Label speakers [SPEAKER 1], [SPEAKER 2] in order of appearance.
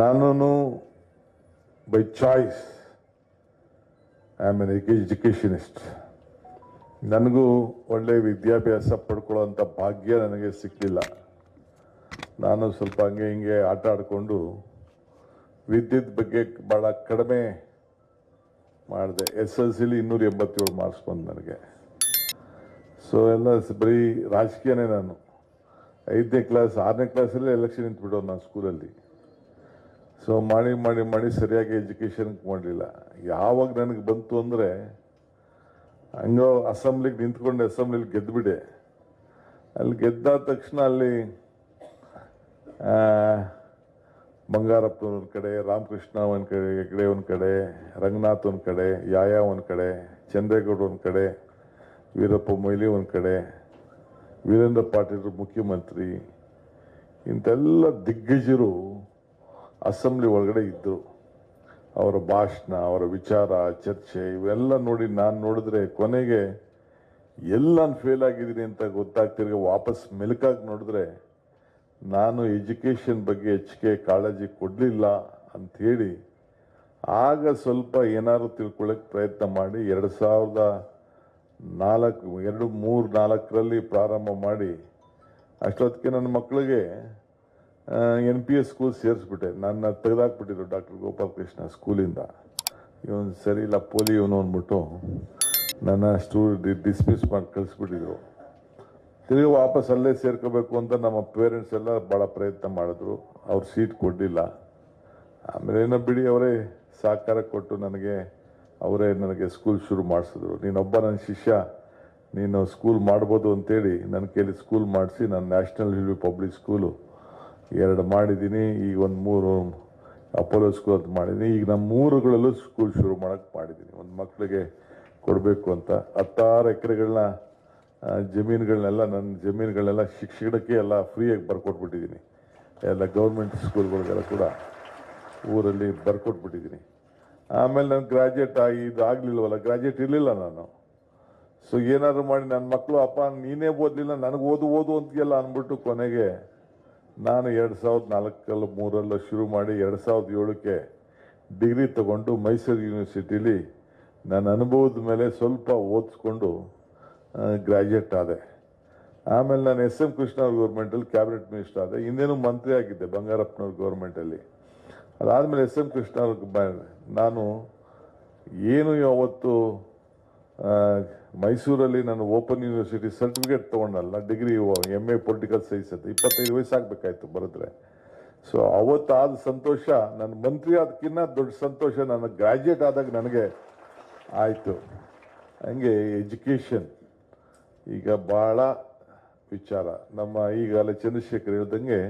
[SPEAKER 1] ನಾನು by choice I am an educationist ನನಗೂ ಒಳ್ಳೆಯ ವಿದ್ಯಾಭ್ಯಾಸ ಪಡ್ಕೊಳ್ಳೋಂಥ ಭಾಗ್ಯ ನನಗೆ ಸಿಕ್ಕಲಿಲ್ಲ ನಾನು ಸ್ವಲ್ಪ ಹಂಗೆ ಹಿಂಗೆ ಆಟ ಆಡಿಕೊಂಡು ವಿದ್ಯುತ್ ಬಗ್ಗೆ ಭಾಳ ಕಡಿಮೆ ಮಾಡಿದೆ. ಎಸ್ ಎಲ್ ಸಿಲಿ ಇನ್ನೂರ ಎಂಬತ್ತೇಳು ಮಾರ್ಕ್ಸ್ ಬಂದು ನನಗೆ. ಸೊ ಎಲ್ಲ ಬರೀ ರಾಜಕೀಯನೇ ನಾನು. ಐದನೇ ಕ್ಲಾಸ್ ಆರನೇ ಕ್ಲಾಸಲ್ಲೇ ಎಲೆಕ್ಷನ್ ನಿಂತ್ಬಿಡೋದು ನಾನು ಸ್ಕೂಲಲ್ಲಿ ಸೊ ಮಾಡಿ ಮಾಡಿ ಮಾಡಿ ಸರಿಯಾಗಿ ಎಜುಕೇಷನ್ ಮಾಡಲಿಲ್ಲ. ಯಾವಾಗ ನನಗೆ ಬಂತು ಅಂದರೆ, ಹಂಗೋ ಅಸೆಂಬ್ಲಿಗೆ ನಿಂತ್ಕೊಂಡು ಅಸೆಂಬ್ಲಿಲಿ ಗೆದ್ದುಬಿಡೆ ಅಲ್ಲಿ ಗೆದ್ದಾದ ತಕ್ಷಣ ಅಲ್ಲಿ ಬಂಗಾರಪ್ಪ ಒಂದು ಕಡೆ ರಾಮಕೃಷ್ಣ ಒಂದು ಕಡೆ ಹೆಗ್ಡೆ ಒಂದು ಕಡೆ ರಂಗನಾಥ್ ಒಂದು ಕಡೆ ಯಾಯ ಒಂದು ಕಡೆ ಚಂದ್ರೇಗೌಡ ಒಂದು ಕಡೆ, ವೀರಪ್ಪ ಮೊಯ್ಲಿ ಒಂದು ಕಡೆ, ವೀರೇಂದ್ರ ಪಾಟೀಲ್ ಮುಖ್ಯಮಂತ್ರಿ, ಇಂಥೆಲ್ಲ ದಿಗ್ಗಜರು ಅಸೆಂಬ್ಲಿ ಒಳಗಡೆ ಇದ್ದರು ಅವರ ಭಾಷಣ, ಅವರ ವಿಚಾರ, ಚರ್ಚೆ, ಇವೆಲ್ಲ ನೋಡಿ ನಾನು ನೋಡಿದ್ರೆ ಕೊನೆಗೆ ಎಲ್ಲ ನಾನು ಫೇಲ್ ಆಗಿದ್ದೀನಿ ಅಂತ ಗೊತ್ತಾಗ್ತಿರ್ಗ ವಾಪಸ್ ಮೆಲುಕಾಗಿ ನೋಡಿದ್ರೆ ನಾನು ಎಜುಕೇಷನ್ ಬಗ್ಗೆ ಹೆಚ್ಚಿಗೆ ಕಾಳಜಿ ಕೊಡಲಿಲ್ಲ ಅಂಥೇಳಿ ಆಗ ಸ್ವಲ್ಪ ಏನಾದ್ರು ತಿಳ್ಕೊಳ್ಳೋಕ್ಕೆ ಪ್ರಯತ್ನ ಮಾಡಿ ಎರಡು ಸಾವಿರದ ನಾಲ್ಕು, ಎರಡು ಮೂರು ನಾಲ್ಕರಲ್ಲಿ ಪ್ರಾರಂಭ ಮಾಡಿ, ಅಷ್ಟೊತ್ತಿಗೆ ನನ್ನ ಮಕ್ಕಳಿಗೆ ಎನ್ ಪಿ ಎಸ್ ಸ್ಕೂಲ್ ಸೇರಿಸ್ಬಿಟ್ಟೆ. ನನ್ನ ತೆಗೆದಾಕ್ಬಿಟ್ಟಿದ್ರು ಡಾಕ್ಟರ್ ಗೋಪಾಲಕೃಷ್ಣ ಸ್ಕೂಲಿಂದ ಇವನು ಸರಿ ಇಲ್ಲ ಪೋಲಿ ಇವನು ಅಂದ್ಬಿಟ್ಟು ನನ್ನ ಸ್ಟೂ ಡಿಸ್ಮಿಸ್ ಮಾಡಿ ಕಳಿಸ್ಬಿಟ್ಟಿದ್ರು. ತಿರುಗಿ ವಾಪಸ್ ಅಲ್ಲೇ ಸೇರ್ಕೋಬೇಕು ಅಂತ ನಮ್ಮ ಪೇರೆಂಟ್ಸ್ ಎಲ್ಲ ಭಾಳ ಪ್ರಯತ್ನ ಮಾಡಿದ್ರು. ಅವ್ರು ಸೀಟ್ ಕೊಡಲಿಲ್ಲ. ಆಮೇಲೆ ಏನೋ ಬಿಡಿ ಅವರೇ ಸಹಕಾರ ಕೊಟ್ಟು ನನಗೆ ಅವರೇ ನನಗೆ ಸ್ಕೂಲ್ ಶುರು ಮಾಡಿಸಿದ್ರು. ನೀನೊಬ್ಬ ನನ್ನ ಶಿಷ್ಯ, ನೀನು ಸ್ಕೂಲ್ ಮಾಡ್ಬೋದು ಅಂತೇಳಿ ನನ್ನ ಕೇಳಿ ಸ್ಕೂಲ್ ಮಾಡಿಸಿ, ನಾನು ನ್ಯಾಷನಲ್ ಹಿಲ್ವಿ ಪಬ್ಲಿಕ್ ಸ್ಕೂಲು ಎರಡು ಮಾಡಿದ್ದೀನಿ, ಈಗ ಒಂದು ಮೂರು ಅಪೋಲೋ ಸ್ಕೂಲ್ ಅಂತ ಮಾಡಿದ್ದೀನಿ. ಈಗ ನಮ್ಮ ಮೂರುಗಳಲ್ಲೂ ಸ್ಕೂಲ್ ಶುರು ಮಾಡೋಕ್ಕೆ ಮಾಡಿದ್ದೀನಿ. ಒಂದು ಮಕ್ಕಳಿಗೆ ಕೊಡಬೇಕು ಅಂತ. ಹತ್ತಾರು ಎಕರೆಗಳನ್ನ ಜಮೀನುಗಳನ್ನೆಲ್ಲ ನನ್ನ ಜಮೀನುಗಳನ್ನೆಲ್ಲ ಶಿಕ್ಷಣಕ್ಕೆ ಎಲ್ಲ ಫ್ರೀಯಾಗಿ ಬರ್ಕೊಟ್ಬಿಟ್ಟಿದ್ದೀನಿ. ಎಲ್ಲ ಗೌರ್ಮೆಂಟ್ ಸ್ಕೂಲ್ಗಳಿಗೆಲ್ಲ ಕೂಡ ಊರಲ್ಲಿ ಬರ್ಕೊಟ್ಬಿಟ್ಟಿದ್ದೀನಿ. ಆಮೇಲೆ ನಾನು ಗ್ರಾಜ್ಯುಯೇಟ್ ಆಗಿ ಇದು ಆಗಲಿಲ್ಲವಲ್ಲ ಗ್ರಾಜ್ಯುಯೇಟ್ ಇರಲಿಲ್ಲ ನಾನು. ಸೊ ಏನಾದರೂ ಮಾಡಿ ನನ್ನ ಮಕ್ಕಳು ಅಪ್ಪ, ನೀನೇ ಓದಲಿಲ್ಲ, ನನಗೆ ಓದು ಓದು ಅಂತೀಯಲ್ಲ ಅಂದ್ಬಿಟ್ಟು ಕೊನೆಗೆ ನಾನು ಎರಡು ಸಾವಿರದ ನಾಲ್ಕಲ್ಲಿ ಮೂರಲ್ಲ ಶುರು ಮಾಡಿ ಎರಡು ಸಾವಿರದ ಏಳಕ್ಕೆ ಡಿಗ್ರಿ ತಗೊಂಡು ಮೈಸೂರು ಯೂನಿವರ್ಸಿಟಿಲಿ ನನ್ನ ಅನುಭವದ ಮೇಲೆ ಸ್ವಲ್ಪ ಓದಿಸ್ಕೊಂಡು ಗ್ರ್ಯಾಜುಯೇಟ್ ಆದೆ. ಆಮೇಲೆ ನಾನು ಎಸ್ ಎಂ ಕೃಷ್ಣ ಅವ್ರ ಗೌರ್ಮೆಂಟಲ್ಲಿ ಕ್ಯಾಬಿನೆಟ್ ಮಿನಿಸ್ಟರ್ ಆದೆ. ಇನ್ನೇನು ಮಂತ್ರಿ ಆಗಿದ್ದೆ ಬಂಗಾರಪ್ಪನವ್ರ ಗೌರ್ಮೆಂಟಲ್ಲಿ ಅದಾದಮೇಲೆ ಎಸ್ ಎಂ ಕೃಷ್ಣ ಅವ್ರಿಗೆ ನಾನು ಏನು ಅವತ್ತು ಆ, ಮೈಸೂರಲ್ಲಿ ನಾನು open university certificate ತೊಗೊಂಡಲ್ಲ, degree M A political science ಅಂತ. ಇಪ್ಪತ್ತೈದು ವಯಸ್ಸಾಗಬೇಕಾಯ್ತು ಬರೆದ್ರೆ. ಸೊ ಅವತ್ತಾದ ಸಂತೋಷ, ನನ್ನ ಮಂತ್ರಿ ಆದಕ್ಕಿಂತ ದೊಡ್ಡ ಸಂತೋಷ ನನಗೆ ಗ್ರಾಜ್ಯುಯೇಟ್ ಆದಾಗ ನನಗೆ ಆಯಿತು. ಹಂಗೆ ಎಜುಕೇಷನ್ ಈಗ ಭಾಳ ವಿಚಾರ. ನಮ್ಮ ಈಗ ಅಲ್ಲಿ ಚಂದ್ರಶೇಖರ್ ಹೇಳ್ದಂಗೆ